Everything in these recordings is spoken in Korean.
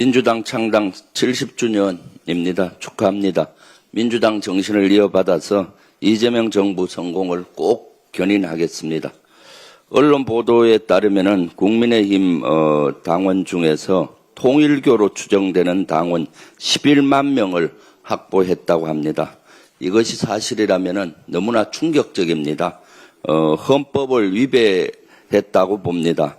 민주당 창당 70주년입니다. 축하합니다. 민주당 정신을 이어받아서 이재명 정부 성공을 꼭 견인하겠습니다. 언론 보도에 따르면은 국민의힘 어, 당원 중에서 통일교로 추정되는 당원 11만 명을 확보했다고 합니다. 이것이 사실이라면은 너무나 충격적입니다. 어, 헌법을 위배했다고 봅니다.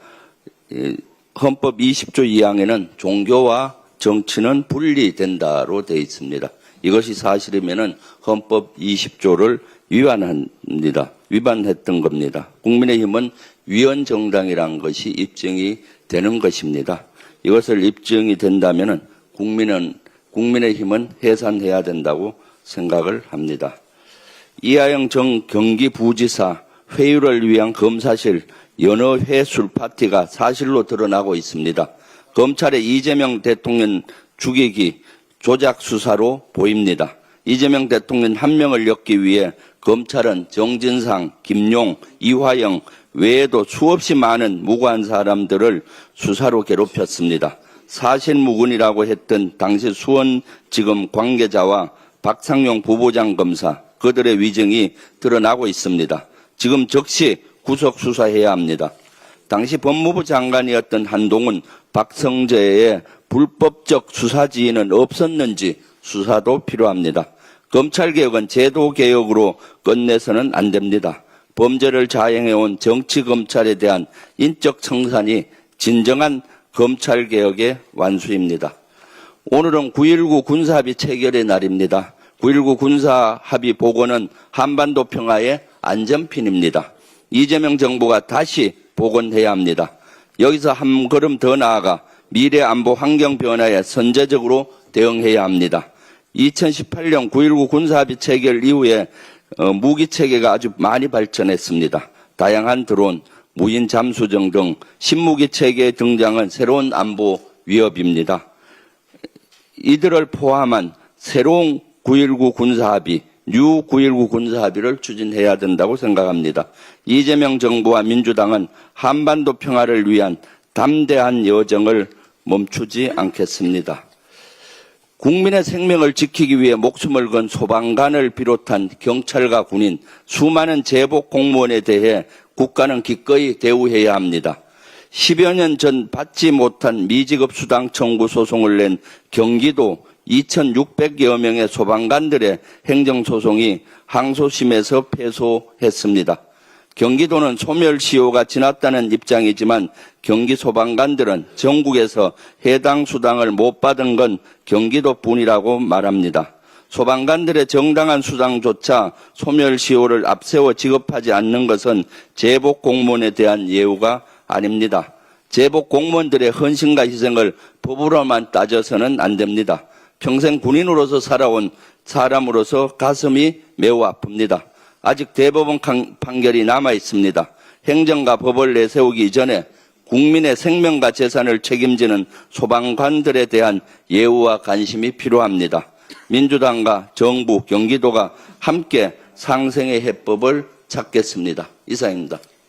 이 헌법 20조 2항에는 종교와 정치는 분리된다로 되어 있습니다. 이것이 사실이면은 헌법 20조를 위반합니다. 위반했던 겁니다. 국민의힘은 위헌 정당이란 것이 입증이 되는 것입니다. 이것을 입증이 된다면은 국민은 국민의힘은 해산해야 된다고 생각을 합니다. 이하영 전 경기부지사 회유를 위한 검사실 연어 회 술 파티가 사실로 드러나고 있습니다. 검찰의 이재명 대통령 죽이기 조작 수사로 보입니다. 이재명 대통령 한 명을 엮기 위해 검찰은 정진상, 김용, 이화영 외에도 수없이 많은 무고한 사람들을 수사로 괴롭혔습니다. 사실무근이라고 했던 당시 수원지검 관계자와 박상용 부부장 검사 그들의 위증이 드러나고 있습니다. 지금 즉시 구속 수사해야 합니다. 당시 법무부 장관이었던 한동훈, 박성재의 불법적 수사 지휘는 없었는지 수사도 필요합니다. 검찰개혁은 제도개혁으로 끝내서는 안 됩니다. 범죄를 자행해온 정치검찰에 대한 인적 청산이 진정한 검찰개혁의 완수입니다. 오늘은 9.19 군사합의 체결의 날입니다. 9.19 군사합의 복원은 한반도 평화의 안전핀입니다. 이재명 정부가 다시 복원해야 합니다. 여기서 한 걸음 더 나아가 미래 안보 환경 변화에 선제적으로 대응해야 합니다. 2018년 9.19 군사합의 체결 이후에 어, 무기 체계가 아주 많이 발전했습니다. 다양한 드론, 무인 잠수정 등 신무기 체계의 등장은 새로운 안보 위협입니다. 이들을 포함한 새로운 9.19 군사합의, 뉴9.19 군사합의를 추진해야 된다고 생각합니다. 이재명 정부와 민주당은 한반도 평화를 위한 담대한 여정을 멈추지 않겠습니다. 국민의 생명을 지키기 위해 목숨을 건 소방관을 비롯한 경찰과 군인, 수많은 제복 공무원에 대해 국가는 기꺼이 대우해야 합니다. 10여 년 전 받지 못한 미지급 수당 청구 소송을 낸 경기도 2,600여 명의 소방관들의 행정소송이 항소심에서 패소했습니다. 경기도는 소멸시효가 지났다는 입장이지만 경기 소방관들은 전국에서 해당 수당을 못 받은 건 경기도뿐이라고 말합니다. 소방관들의 정당한 수당조차 소멸시효를 앞세워 지급하지 않는 것은 제복 공무원에 대한 예우가 아닙니다. 제복 공무원들의 헌신과 희생을 법으로만 따져서는 안 됩니다. 평생 군인으로서 살아온 사람으로서 가슴이 매우 아픕니다. 아직 대법원 강- 판결이 남아 있습니다. 행정과 법을 내세우기 이전에 국민의 생명과 재산을 책임지는 소방관들에 대한 예우와 관심이 필요합니다. 민주당과 정부, 경기도가 함께 상생의 해법을 찾겠습니다. 이상입니다.